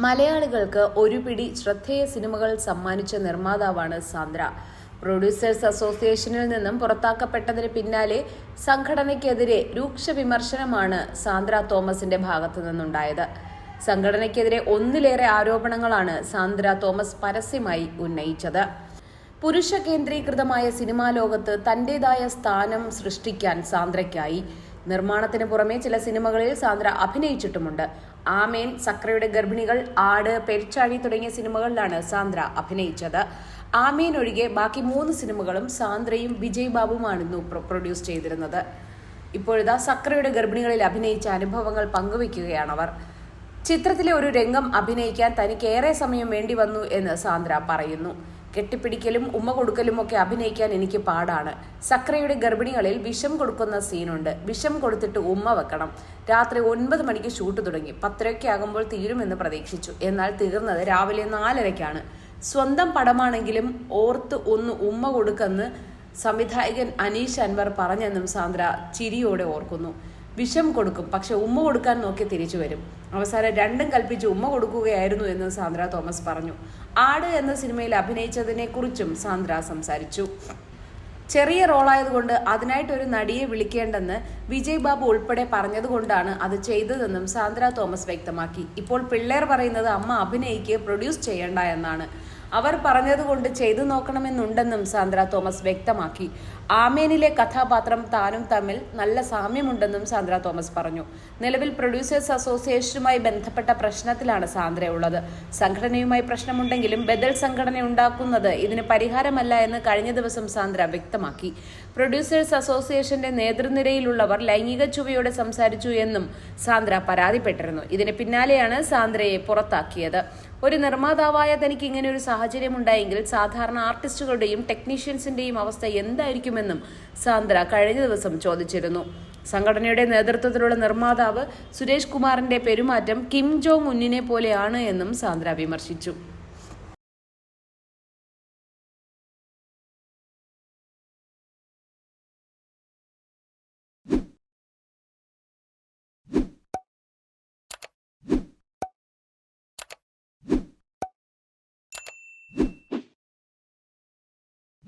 മലയാളികൾക്ക് ഒരു പിടി ശ്രദ്ധേയ സിനിമകൾ സമ്മാനിച്ച നിർമ്മാതാവാണ് സാന്ദ്ര. പ്രൊഡ്യൂസേഴ്സ് അസോസിയേഷനിൽ നിന്നും പുറത്താക്കപ്പെട്ടതിന് പിന്നാലെ സംഘടനയ്ക്കെതിരെ രൂക്ഷ വിമർശനമാണ് സാന്ദ്ര തോമസിന്റെ ഭാഗത്തു നിന്നുണ്ടായത്. സംഘടനയ്ക്കെതിരെ ഒന്നിലേറെ ആരോപണങ്ങളാണ് സാന്ദ്ര തോമസ് പരസ്യമായി ഉന്നയിച്ചത്. പുരുഷ കേന്ദ്രീകൃതമായ സിനിമാ ലോകത്ത് തന്റേതായ സ്ഥാനം സൃഷ്ടിക്കാൻ സാന്ദ്രയ്ക്കായി. നിർമ്മാണത്തിന് പുറമെ ചില സിനിമകളിൽ സാന്ദ്ര അഭിനയിച്ചിട്ടുമുണ്ട്. ആമേൻ സക്രയുടെ ഗർഭിണികൾ ആട് പെരിച്ചാഴി തുടങ്ങിയ സിനിമകളിലാണ് സാന്ദ്ര അഭിനയിച്ചത്. ആമേൻ ഒഴികെ ബാക്കി മൂന്ന് സിനിമകളും സാന്ദ്രയും വിജയ് ബാബുമായിരുന്നു പ്രൊ- പ്രൊഡ്യൂസ് ചെയ്തിരുന്നത്. ഇപ്പോഴിതാ സക്രയുടെ ഗർഭിണികളിൽ അഭിനയിച്ച അനുഭവങ്ങൾ പങ്കുവയ്ക്കുകയാണവർ ചിത്രത്തിലെ ഒരു രംഗം അഭിനയിക്കാൻ തനിക്ക് ഏറെ സമയം വേണ്ടി വന്നു എന്ന് സാന്ദ്ര പറയുന്നു. കെട്ടിപ്പിടിക്കലും ഉമ്മ കൊടുക്കലും ഒക്കെ അഭിനയിക്കാൻ എനിക്ക് പാടാണ്. സക്രയുടെ ഗർഭിണികളിൽ വിഷം കൊടുക്കുന്ന സീനുണ്ട്. വിഷം കൊടുത്തിട്ട് ഉമ്മ വെക്കണം. രാത്രി ഒൻപത് മണിക്ക് ഷൂട്ട് തുടങ്ങി. പത്തരയ്ക്ക് ആകുമ്പോൾ തീരുമെന്ന് പ്രതീക്ഷിച്ചു. എന്നാൽ തീർന്നത് രാവിലെ നാലരയ്ക്കാണ്. സ്വന്തം പടമാണെങ്കിലും ഓർത്ത് ഒന്ന് ഉമ്മ കൊടുക്കെന്ന് സംവിധായകൻ അനീഷ് അൻവർ പറഞ്ഞെന്നും സാന്ദ്ര ചിരിയോടെ ഓർക്കുന്നു. വിഷം കൊടുക്കും. പക്ഷെ ഉമ്മ കൊടുക്കാൻ നോക്കി തിരിച്ചു വരും. അവസാനം രണ്ടും കൽപ്പിച്ച് ഉമ്മ കൊടുക്കുകയായിരുന്നു എന്ന് സാന്ദ്ര തോമസ് പറഞ്ഞു. ആട് എന്ന സിനിമയിൽ അഭിനയിച്ചതിനെ കുറിച്ചും സാന്ദ്ര സംസാരിച്ചു. ചെറിയ റോളായതുകൊണ്ട് അതിനായിട്ട് ഒരു നടിയെ വിളിക്കേണ്ടെന്ന് വിജയ് ബാബു ഉൾപ്പെടെ പറഞ്ഞതുകൊണ്ടാണ് അത് ചെയ്തതെന്നും സാന്ദ്ര തോമസ് വ്യക്തമാക്കി. ഇപ്പോൾ പിള്ളേർ പറയുന്നത് അമ്മ അഭിനയിക്ക് പ്രൊഡ്യൂസ് ചെയ്യണ്ട എന്നാണ്. അവർ പറഞ്ഞതുകൊണ്ട് ചെയ്തു നോക്കണമെന്നുണ്ടെന്നും സാന്ദ്ര തോമസ് വ്യക്തമാക്കി. ആമേനിലെ കഥാപാത്രം താനും തമ്മിൽ നല്ല സാമ്യമുണ്ടെന്നും സാന്ദ്ര തോമസ് പറഞ്ഞു. നിലവിൽ പ്രൊഡ്യൂസേഴ്സ് അസോസിയേഷനുമായി ബന്ധപ്പെട്ട പ്രശ്നത്തിലാണ് സാന്ദ്ര ഉള്ളത്. സംഘടനയുമായി പ്രശ്നമുണ്ടെങ്കിലും ബദൽ സംഘടന ഉണ്ടാക്കുന്നത് ഇതിന് പരിഹാരമല്ല എന്ന് കഴിഞ്ഞ ദിവസം സാന്ദ്ര വ്യക്തമാക്കി. പ്രൊഡ്യൂസേഴ്സ് അസോസിയേഷന്റെ നേതൃനിരയിലുള്ളവർ ലൈംഗിക ചുവയോടെ സംസാരിച്ചു എന്നും സാന്ദ്ര പരാതിപ്പെട്ടിരുന്നു. ഇതിന് പിന്നാലെയാണ് സാന്ദ്രയെ പുറത്താക്കിയത്. ഒരു നിർമ്മാതാവായ തനിക്ക് ഇങ്ങനെ ഒരു സാഹചര്യം ഉണ്ടായെങ്കിൽ സാധാരണ ആർട്ടിസ്റ്റുകളുടെയും ടെക്നീഷ്യൻസിന്റെയും അവസ്ഥ എന്തായിരിക്കുമെന്നും സാന്ദ്ര കഴിഞ്ഞ ദിവസം ചോദിച്ചിരുന്നു. സംഘടനയുടെ നേതൃത്വത്തിലുള്ള നിർമ്മാതാവ് സുരേഷ് കുമാറിന്റെ പെരുമാറ്റം കിം ജോങ് ഉന്നിനെ പോലെയാണ് എന്നും സാന്ദ്ര വിമർശിച്ചു.